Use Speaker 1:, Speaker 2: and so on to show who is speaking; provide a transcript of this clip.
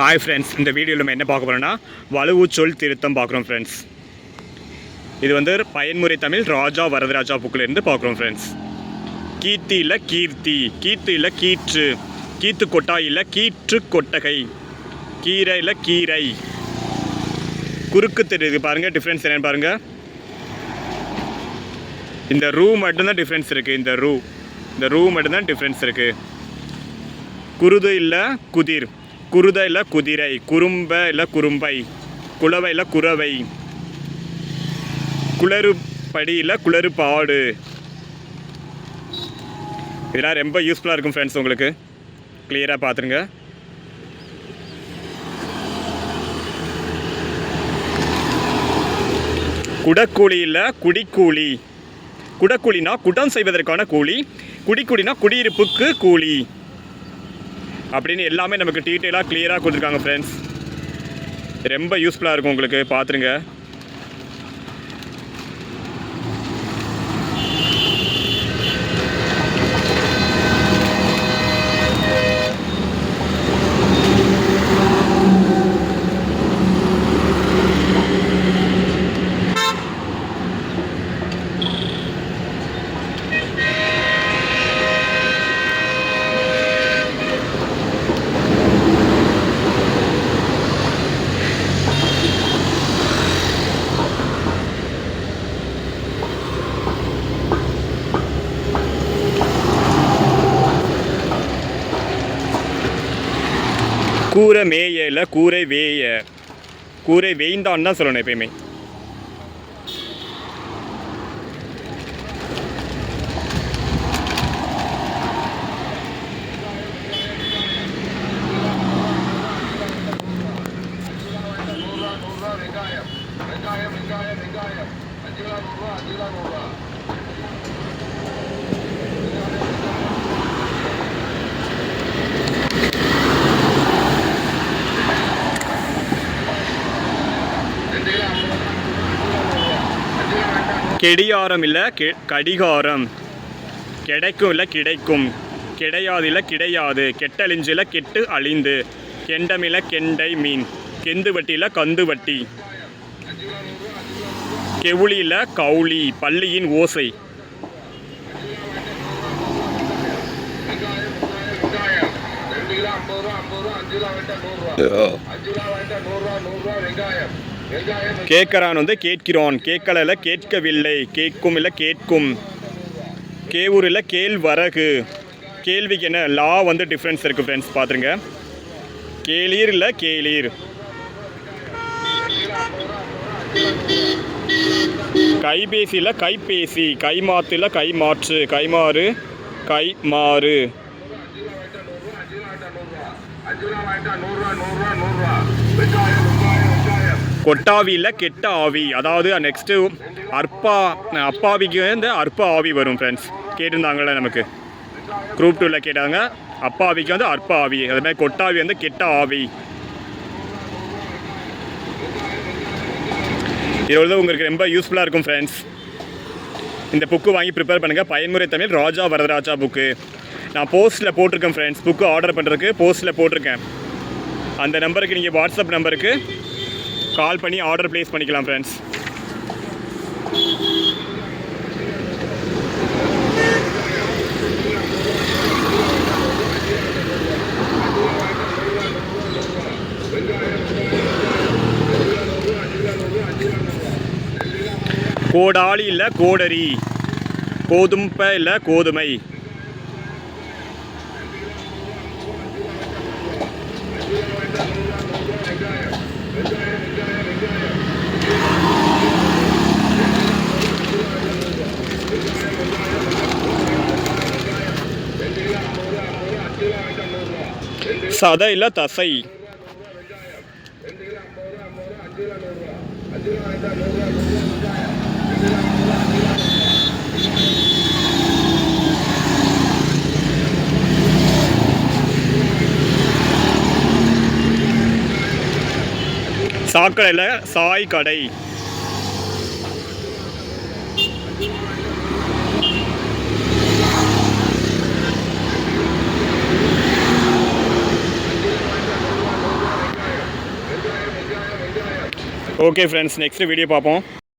Speaker 1: Hi friends இந்த வீடியோவில் நம்ம என்ன பார்க்க போகிறோம்னா வலுவு சொல் திருத்தம் பார்க்குறோம் ஃப்ரெண்ட்ஸ் இது வந்து பயன்முறை தமிழ் ராஜா வரதராஜா புக்கிலேருந்து பார்க்குறோம் ஃப்ரெண்ட்ஸ் கீர்த்தியில் கீர்த்தி கீர்த்தியில் கீற்று கீத்து கொட்டாயில் கீற்று கொட்டகை கீரை கீரை. குறுக்கு தெரியுது பாருங்கள் டிஃப்ரென்ஸ் என்னென்னு பாருங்கள் இந்த ரூ மட்டும்தான் டிஃப்ரென்ஸ் இருக்குது இந்த ரூ. இந்த ரூ மட்டும்தான் டிஃப்ரென்ஸ் இருக்குது குருது இல்லை குதிர். குருத இல்லை குதிரை குறும்ப இல்லை குறும்பை குளவை இல்லை குறவை குளறுபடி இல்லை குளறுபாடு. இதெல்லாம் ரொம்ப யூஸ்ஃபுல்லாக இருக்கும் ஃப்ரெண்ட்ஸ் உங்களுக்கு. கிளியராக பார்த்துருங்க குடக்கூலி இல்லை குடிக்கூலி. குடக்கூலினா குடம் செய்வதற்கான கூலி குடிக்கூலினா குடியிருப்புக்கு கூலி. அப்படின்னு எல்லாமே நமக்கு டீட்டெயிலாக கிளியராக கொடுத்துருக்காங்க ஃப்ரெண்ட்ஸ் ரொம்ப யூஸ்ஃபுல்லாக இருக்கும் உங்களுக்கு பார்த்துருங்க. கூரை மேய இல்லை கூரை வேய. கூரை வேய்ந்தான் தான் சொல்லணும் எப்பயுமே.
Speaker 2: வெங்காயம் வெங்காயம் வெங்காயம் வெங்காயம் அஞ்சு கிலோ நூறுரூவா அஞ்சு கிலோ நூறுரூவா ரெண்டு கிலோ ஐம்பது ரூபா அஞ்சு கிலோ வேண்டாம்
Speaker 1: கெடியாரம் இல்லை கெ கடிகாரம். கிடைக்கும் இல்லை கிடைக்கும். கிடையாது இல்லை கிடையாது. கெட்டழிஞ்சில் கெட்டு அழிந்து. கெண்டமில கெண்டை மீன். கெந்து வட்டியில் கந்து வட்டி கெவுளியில் கவுளி. பள்ளியின் ஓசை.
Speaker 2: வெங்காயம் ஐம்பது ரூபா ஐம்பது ரூபா அஞ்சு கிலோ வெங்காயம்.
Speaker 1: கேட்கறான் வந்து கேட்கிறான் கேட்கல கேட்கவில்லை. கேட்கும் இல்லை கேட்கும். கேவூரில் கேழ்வரகு கேள்விக்கு என்ன? லா வந்து டிஃப்ரென்ஸ் இருக்குது ஃப்ரெண்ட்ஸ் பார்த்துருங்க கேளீர் இல்லை கேளீர். கைபேசியில் கைபேசி. கைமாத்துல கைமாற்று. கைமாறு கைமாறு.
Speaker 2: நூறுரூவா நூறுரூவா நூறுரூவா வெங்காயம்
Speaker 1: கொட்டாவியில் கெட்ட ஆவி. அதாவது நெக்ஸ்ட்டு அற்பா அப்பாவிக்கு வந்து அற்ப ஆவி வரும் ஃப்ரெண்ட்ஸ் கேட்டிருந்தாங்கள்ல நமக்கு? குரூப் டூவில் கேட்டாங்க அப்பாவிக்கு வந்து அற்ப ஆவி. அது மாதிரி கொட்டாவி வந்து கெட்ட ஆவி. இது வந்து உங்களுக்கு ரொம்ப யூஸ்ஃபுல்லாக இருக்கும் ஃப்ரெண்ட்ஸ் இந்த புக்கு வாங்கி ப்ரிப்பேர் பண்ணுங்கள் பயன்முறை தமிழ் ராஜா வரதராஜா புக்கு நான் போஸ்ட்டில் போட்டிருக்கேன் ஃப்ரெண்ட்ஸ் புக்கு ஆர்டர் பண்ணுறதுக்கு போஸ்ட்டில் போட்டிருக்கேன். அந்த நம்பருக்கு நீங்கள் வாட்ஸ்அப் நம்பருக்கு கால் பண்ணி ஆர்டர் ப்ளேஸ் பண்ணிக்கலாம் ஃப்ரெண்ட்ஸ் கோடாளி இல்லை கோடரி. கோதும்பை இல்லை கோதுமை. சதை இல்லை தசை சாக்கடையில் சாய் கடை ஓகே ஃப்ரெண்ட்ஸ் நெக்ஸ்ட் வீடியோ பார்ப்போம்